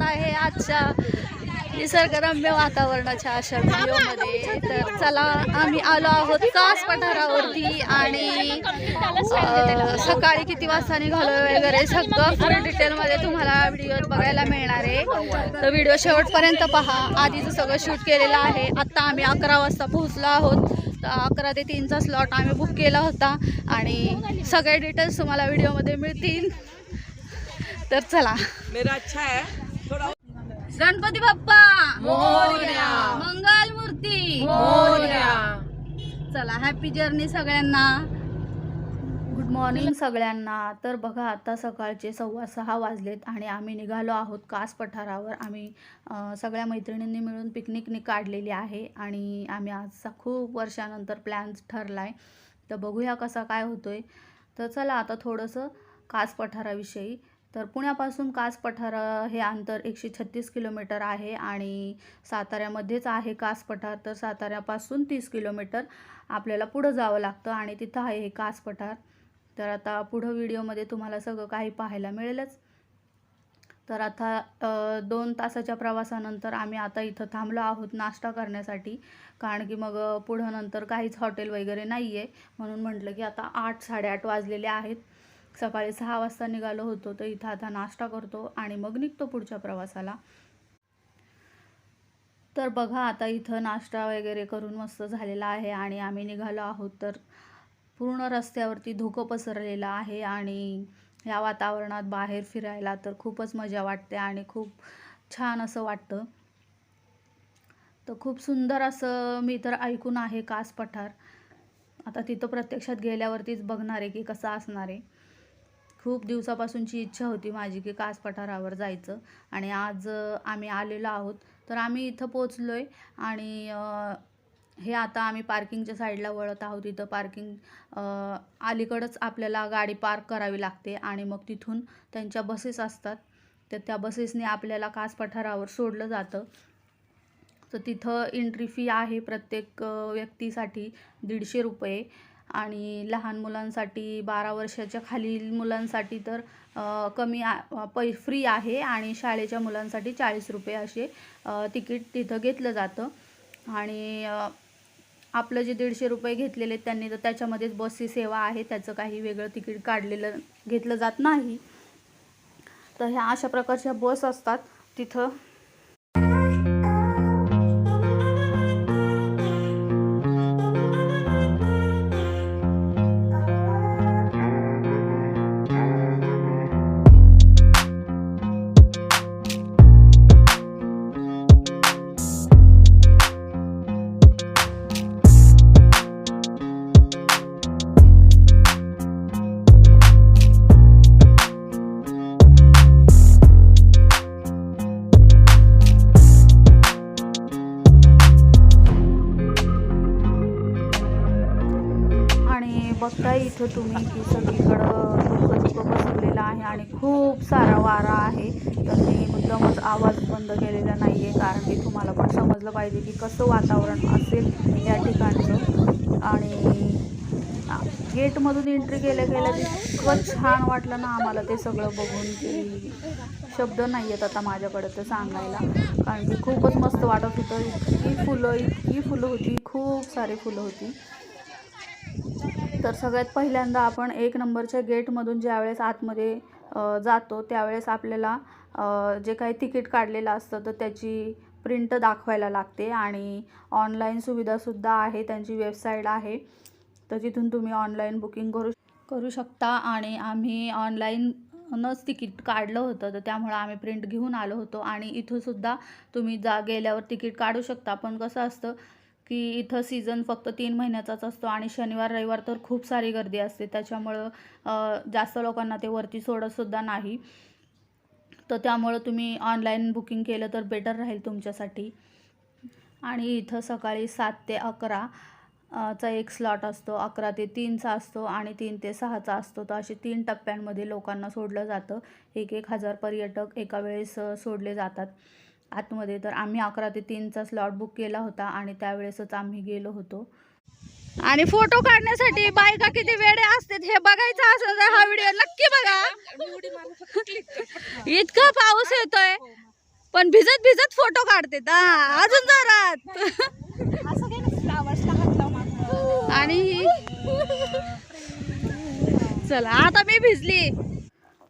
आहे आजच्या निसर्गरम्य वातावरणाच्या अशा व्हिडिओमध्ये. तर चला आम्ही आलो आहोत कास पठारावरती आणि सकाळी किती वाजता निघालो वगैरे सगळं फुल डिटेलमध्ये तुम्हाला व्हिडिओत बघायला मिळणार आहे. तर व्हिडिओ शेवटपर्यंत पहा. आधीचं सगळं शूट केलेलं आहे. आत्ता आम्ही अकरा वाजता पोहोचलो आहोत. अकरा ते तीनचा स्लॉट आम्ही बुक केला होता आणि सगळे डिटेल्स तुम्हाला व्हिडिओमध्ये मिळतील. तर चला. मेरा अच्छा है. गणपती बाप्पा. मोरया. मंगल मूर्ती चला हॅपी जर्नी सगळ्यांना. गुड मॉर्निंग सगळ्यांना. तर बघा आता सकाळचे सव्वा सहा वाजलेत आणि आम्ही निघालो आहोत कास पठारावर. आम्ही सगळ्या मैत्रिणींनी मिळून पिकनिकनी काढलेली आहे आणि आम्ही आज खूप वर्षानंतर प्लॅन ठरला आहे तर बघूया कसा काय होतोय. तर चला आता थोडंसं कास पठाराविषयी. तर पुण्यापासून कास पठार हे अंतर एकशे छत्तीस किलोमीटर आहे आणि साताऱ्यामध्येच आहे कास पठार तर साताऱ्यापासून तीस किलोमीटर आपल्याला पुढं जावं लागतं आणि तिथं आहे हे कास पठार तर आता पुढं व्हिडिओमध्ये तुम्हाला सगळं काही पाहायला मिळेलच. तर आता दोन तासाच्या प्रवासानंतर आम्ही आता इथं थांबलो आहोत नाश्ता करण्यासाठी. कारण की मग पुढं नंतर काहीच हॉटेल वगैरे नाही आहे म्हणून म्हटलं की आता आठ साडेआठ वाजलेले आहेत. सकाळी सहा वाजता निघालो होतो तर इथं आता नाश्ता करतो आणि मग निघतो पुढच्या प्रवासाला. तर बघा आता इथं नाश्ता वगैरे करून मस्त झालेला आहे आणि आम्ही निघालो आहोत तर पूर्ण रस्त्यावरती धुकं पसरलेलं आहे आणि या वातावरणात बाहेर फिरायला तर खूपच मजा वाटते आणि खूप छान असं वाटतं. तर खूप सुंदर असं मी तर ऐकून आहे कास पठार आता तिथं प्रत्यक्षात गेल्यावरतीच बघणार आहे की कसं असणार आहे. खूप दिवसापासूनची इच्छा होती माझी की कास पठारावर जायचं. आणि आज आम्ही आलेलो आहोत. तर आम्ही इथं पोचलो आहे आणि हे आता आम्ही पार्किंगच्या साईडला वळत आहोत. इथं पार्किंग अलीकडंच आपल्याला गाडी पार्क करावी लागते आणि मग तिथून त्यांच्या बसेस असतात. तर त्या बसेसने आपल्याला कास पठारावर सोडलं जातं. तर तिथं एंट्री फी आहे प्रत्येक व्यक्तीसाठी दीडशे रुपये. आणि लहान मुलांसाठी बारा वर्षाच्या खालील मुलांसाठी तर कमी आ- पै फ्री आहे आणि शाळेच्या मुलांसाठी चाळीस रुपये असे तिकीट तिथं घेतलं जातं. आणि आपलं जे दीडशे रुपये घेतलेले आहेत त्यांनी तर त्याच्यामध्येच बसची सेवा आहे त्याचं काही वेगळं तिकीट काढलेलं घेतलं जात नाही. तर ह्या अशा प्रकारच्या बस असतात तिथं. इथं तुम्ही की सगळीकडं धुकं धुकं बसवलेलं आहे आणि खूप सारा वारा आहे. तर मी मुद्दामच आवाज बंद केलेला नाही आहे कारण की तुम्हाला पण समजलं पाहिजे की कसं वातावरण असेल या ठिकाणचं. आणि गेटमधून एंट्री केल्या गेल्या इतकं छान वाटलं ना आम्हाला ते सगळं बघून की शब्द नाही आहेत आता माझ्याकडे ते सांगायला. कारण की खूपच मस्त वाटत होतं. इतकी फुलं इतकी फुलं होती. खूप सारी फुलं होती. तर सगळ्यात पहिल्यांदा आपण एक नंबरच्या गेटमधून ज्यावेळेस आतमध्ये जातो त्यावेळेस आपल्याला जे काही तिकीट काढलेलं असतं तर त्याची प्रिंट दाखवायला लागते आणि ऑनलाईन सुविधासुद्धा आहे त्यांची वेबसाईट आहे. तर तिथून तुम्ही ऑनलाईन बुकिंग करू करू शकता आणि आम्ही ऑनलाईनच तिकीट काढलं होतं तर त्यामुळं आम्ही प्रिंट घेऊन आलो होतो आणि इथूनसुद्धा तुम्ही जा गेल्यावर तिकीट काढू शकता. पण कसं असतं की इथं सीझन फक्त तीन महिन्याचाच असतो आणि शनिवार रविवार तर खूप सारी गर्दी असते. त्याच्यामुळं जास्त लोकांना ते वरती सोडतसुद्धा नाही. तर त्यामुळं तुम्ही ऑनलाईन बुकिंग केलं तर बेटर राहील तुमच्यासाठी. आणि इथं सकाळी सात ते अकरा चा एक स्लॉट असतो. अकरा ते तीनचा असतो आणि तीन ते सहाचा असतो. तर असे तीन टप्प्यांमध्ये लोकांना सोडलं जातं. एक एक हजार पर्यटक एका वेळेस सोडले जातात. आतमध्ये. तर आम्ही अकरा ते तीनचा स्लॉट बुक केला होता आणि त्यावेळेसच आम्ही गेलो होतो. आणि फोटो काढण्यासाठी बायका किती वेळे असतात हे बघायचं असेल तर हा व्हिडिओ नक्की बघा. इतका पाऊस येतोय. पण भिजत भिजत फोटो काढते हा अजून जोरात. आणि चला आता मी भिजली.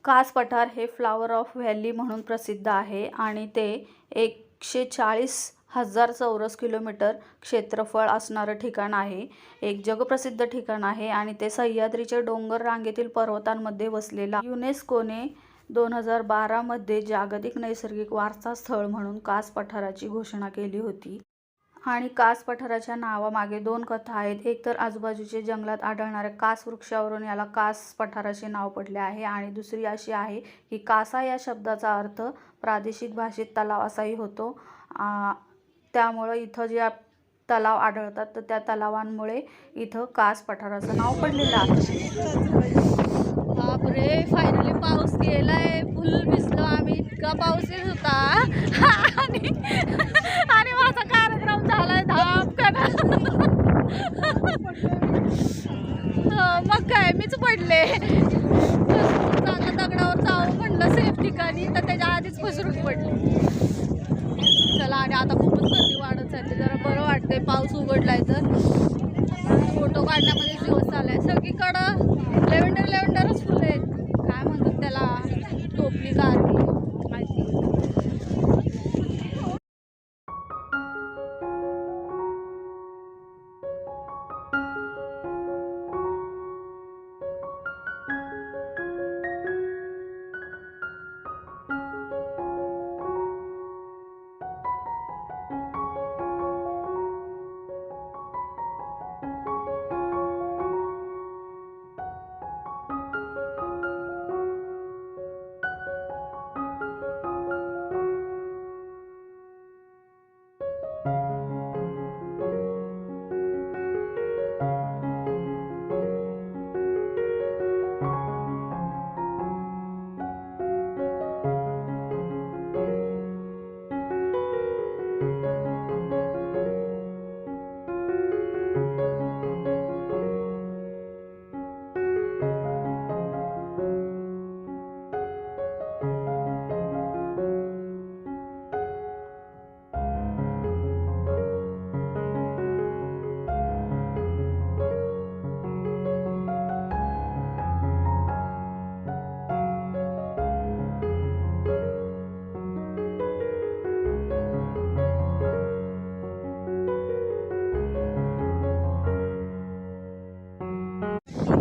कास पठार हे फ्लावर ऑफ व्हॅली म्हणून प्रसिद्ध आहे आणि ते एकशे चाळीस हजार चौरस किलोमीटर क्षेत्रफळ असणारं ठिकाण आहे. एक जगप्रसिद्ध ठिकाण आहे आणि ते सह्याद्रीच्या डोंगर रांगेतील पर्वतांमध्ये वसलेलं युनेस्कोने दोन हजार बारामध्ये जागतिक नैसर्गिक वारसा स्थळ म्हणून कास पठाराची घोषणा केली होती. आणि कास पठाराच्या नावामागे दोन कथा आहेत. एक तर आजूबाजूच्या जंगलात आढळणाऱ्या कास वृक्षावरून याला कास पठाराचे नाव पडले आहे आणि दुसरी अशी आहे की कासा या शब्दाचा अर्थ प्रादेशिक भाषेत तलाव असाही होतो. त्यामुळं इथं ज्या तलाव आढळतात तर त्या तलावांमुळे इथं कास पठाराचं नाव पडलेलं आहे. बापरे फायनली पाऊस गेलाय. फुल भिजलो आम्ही. इतका पाऊस येत होता. आणि आणि माझा कार्यक्रम झालाय धापकन हो, मग काय मीच पडले. चांगलं दगडावर जावं म्हणलं सेफ ठिकाणी तर त्याच्या आधीच फसरून पडले. चला आणि आता खूपच गर्दी वाढत चालली. जरा बरं वाटतंय पाऊस उघडलाय तर. फोटो काढण्यामध्ये दिवस आलाय. सगळीकडं लेवंडर लेवंडर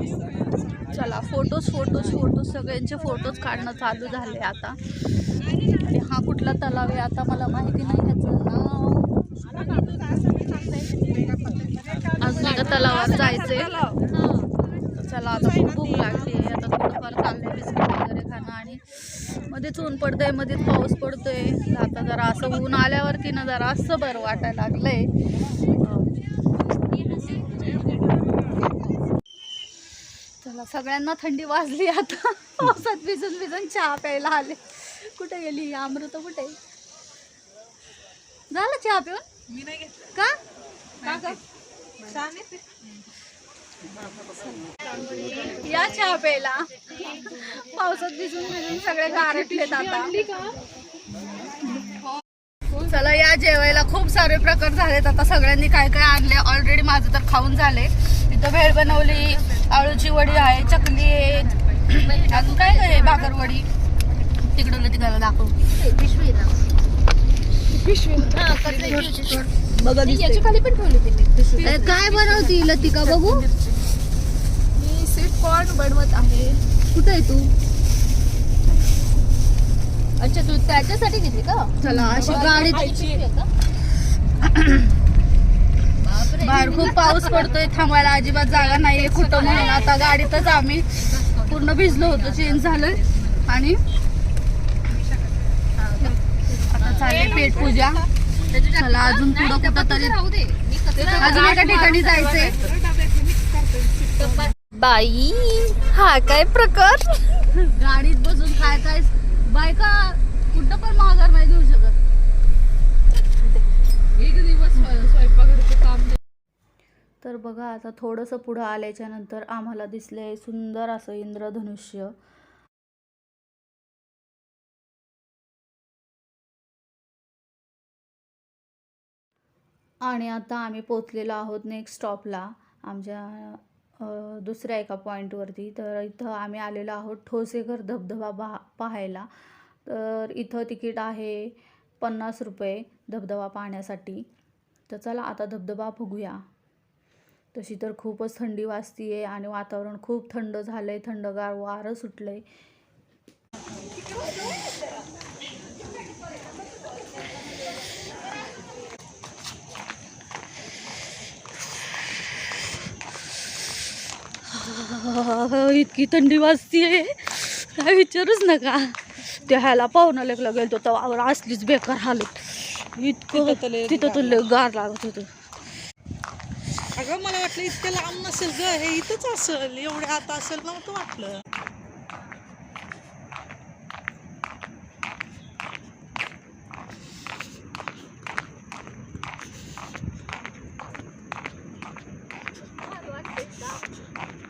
चला फोटोज फोटोज फोटोज सगळ्यांचे फोटोज काढणं चालू झाले आता. आणि हा कुठला तलाव आहे आता मला माहिती नाही ह्याचं नाव. अजून एका तलावात जायचंय. चला आता खूप भूक लागली आहे. आता थोडंफार चाललंय बिस्किट वगैरे खाणं आणि मध्येच ऊन पडतंय मध्येच पाऊस पडतोय. आता जरा असं ऊन आल्यावरती ना जरा असं बरं वाटायला लागलंय. चला सगळ्यांना थंडी वाजली आता. पावसात भिजून भिजून चहा प्यायला आले. कुठे गेली ही अमृत? कुठे? झालं चहा पिऊन? मी नाही घेतलं. का? ग? या चहा प्यायला. पावसात भिजून भिजून सगळे गारटलेत आता. चला या जेवायला खूप सारे प्रकार झालेत. आता सगळ्यांनी काय काय आणले? ऑलरेडी माझं तर खाऊन झाले. इथं भेळ बनवली. आळूची वडी आहे चकली आहे अजून काय काय आहे? भाकरवडी तिकडं तिकडं दाखव. खाली पण ठेवली काय बनवती लतिका बघू? मी स्वीट कॉर्न बनवत आहे. कुठे आहे तू? अच्छा तू त्याच्यासाठी घेतली का? चला अशी गाडी? बाहेर खूप पाऊस पडतोय थांबायला अजिबात जागा नाहीये कुठं म्हणून. आता गाडीतच आम्ही पूर्ण भिजलो होतो चेंज झालं आणि आता चालले पेट पूजा. चला अजून पुढं कुठं तरी अजून एका ठिकाणी जायचंय. बाई हा काय प्रकार? गाडीत बसून काय काय बायका कुठं पण माघार नाही घेऊ शकत. तर बघा आता थोडंसं पुढं आल्याच्यानंतर आम्हाला दिसले सुंदर असं इंद्रधनुष्य. आणि आता आम्ही पोचलेलो आहोत नेक्स्ट स्टॉपला आमच्या दुसऱ्या एका पॉईंटवरती तर इथं आम्ही आलेलो आहोत ठोसेघर धबधबा पहा पाहायला. तर इथं तिकीट आहे पन्नास रुपये धबधबा पाहण्यासाठी. तर चला आता धबधबा बघूया. तशी तर खूपच थंडी वाजती आहे आणि वातावरण खूप थंड झालं आहे थंडगार वारं सुटलं आहे इतकी थंडी वाजतीये. काय विचारूच नका. त्या ह्याला पाहुणा लेकला गेलो तर असलीच बेकार हालत. इतकं तिथं तर लय गार लागत होतं. अगं मला वाटलं इतकं लांब नसेल ग हे इथंच असेल. एवढ्या आता असेल नव्हतं वाटलं.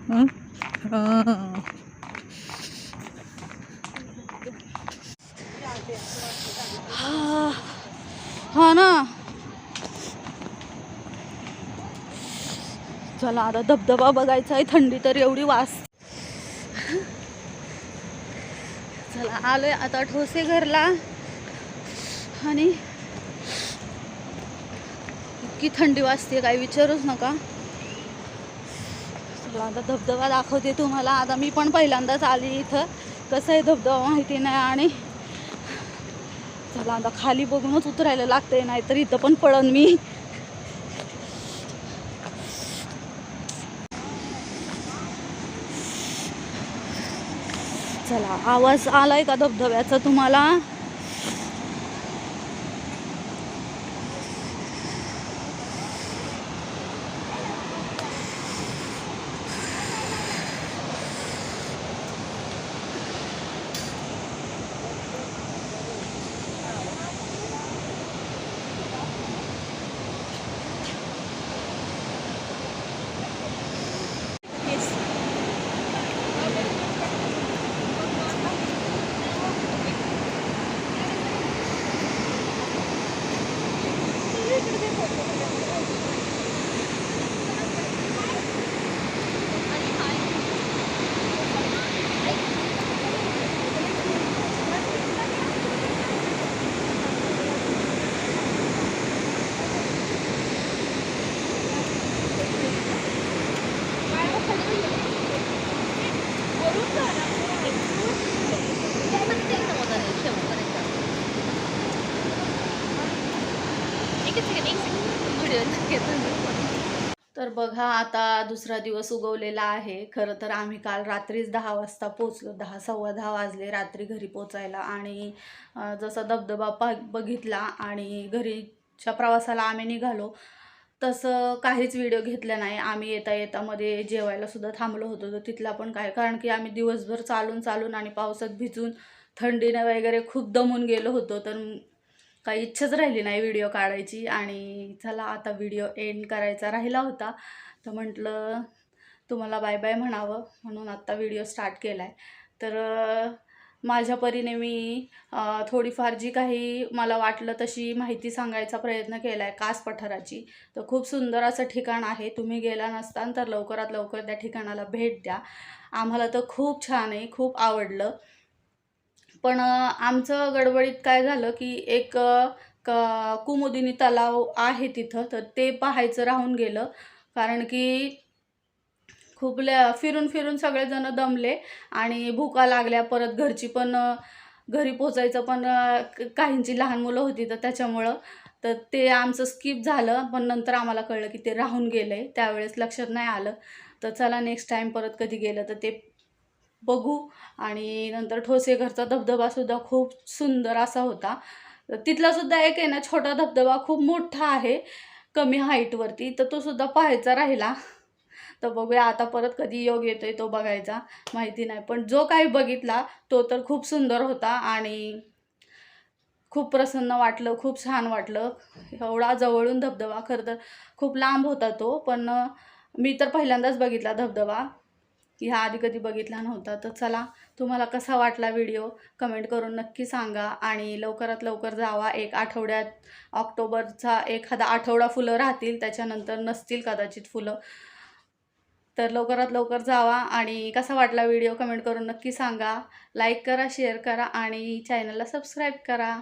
हं हा ना चला आता धबधबा बघायचा आहे. थंडी तर एवढी वास. चला आलोय आता ठोसे घरला आणि इतकी थंडी वाजते काही विचारूच नका. चला आता धबधबा दाखवते तुम्हाला. आता मी पण पहिल्यांदाच आली इथं. कसं आहे धबधबा माहिती नाही आणि चला आता खाली बघूनच उतरायला लागतंय नाहीतर इथं पण पडन मी. चला. आवाज आला आहे का धबधब्याचा तुम्हाला? तर बघा आता दुसरा दिवस उगवलेला आहे. खरं तर आम्ही काल रात्रीच दहा वाजता पोचलो दहा सव्वा दहा वाजले रात्री घरी पोचायला आणि जसा धबधबा पा बघितला आणि घरीच्या प्रवासाला आम्ही निघालो तसं काहीच व्हिडिओ घेतला नाही. आम्ही येता येता मध्ये जेवायला सुद्धा थांबलो होतो. तर तिथला पण काय कारण की आम्ही दिवसभर चालून चालून आणि पावसात भिजून थंडीनं वगैरे खूप दमून गेलो होतो. तर काही इच्छाच राहिली नाही व्हिडिओ काढायची. आणि चला आता व्हिडिओ एंड करायचा राहिला होता. तर म्हटलं तुम्हाला बाय बाय म्हणावं म्हणून आत्ता व्हिडिओ स्टार्ट केला आहे तर माझ्या परीने मी थोडीफार जी काही मला वाटलं तशी माहिती सांगायचा प्रयत्न केला आहे कास पठाराची. तर खूप सुंदर असं ठिकाण आहे. तुम्ही गेला नसतान तर लवकरात लवकर त्या ठिकाणाला भेट द्या. आम्हाला तर खूप छान आहे खूप आवडलं. पण आमचं गडबडीत काय झालं की एक क कुमुदिनी तलाव आहे तिथं तर ते पाहायचं राहून गेलं. कारण की खूप ल फिरून फिरून सगळेजण दमले आणि भुका लागल्या. परत घरची पण घरी पोचायचं पण काहींची लहान मुलं होती तर त्याच्यामुळं तर ते आमचं स्किप झालं. पण नंतर आम्हाला कळलं की ते राहून गेलं. आहे त्यावेळेस लक्षात नाही आलं. तर चला नेक्स्ट टाईम परत कधी गेलं तर ते बघू. आणि नंतर ठोसेघरचा धबधबासुद्धा खूप सुंदर असा होता. तिथलासुद्धा एक आहे ना छोटा धबधबा खूप मोठा आहे कमी हाईटवरती तर तो सुद्धा पाहायचा राहिला. तर बघूया आता परत कधी योग येतोय तो बघायचा. माहिती नाही. पण जो काही बघितला तो तर खूप सुंदर होता आणि खूप प्रसन्न वाटलं खूप छान वाटलं. एवढा जवळून धबधबा खरं तर खूप लांब होता तो. पण मी तर पहिल्यांदाच बघितला धबधबा. ह्या आधी कधी बघितला नव्हता तर चला तुम्हाला कसा वाटला व्हिडिओ कमेंट करून नक्की सांगा आणि लवकरात लवकर जावा. एक आठवड्यात ऑक्टोबरचा एखादा आठवडा फुलं राहतील त्याच्यानंतर नसतील कदाचित फुलं. तर लवकरात लवकर जावा आणि कसा वाटला व्हिडिओ कमेंट करून नक्की सांगा. लाईक करा शेअर करा आणि चॅनलला सबस्क्राईब करा.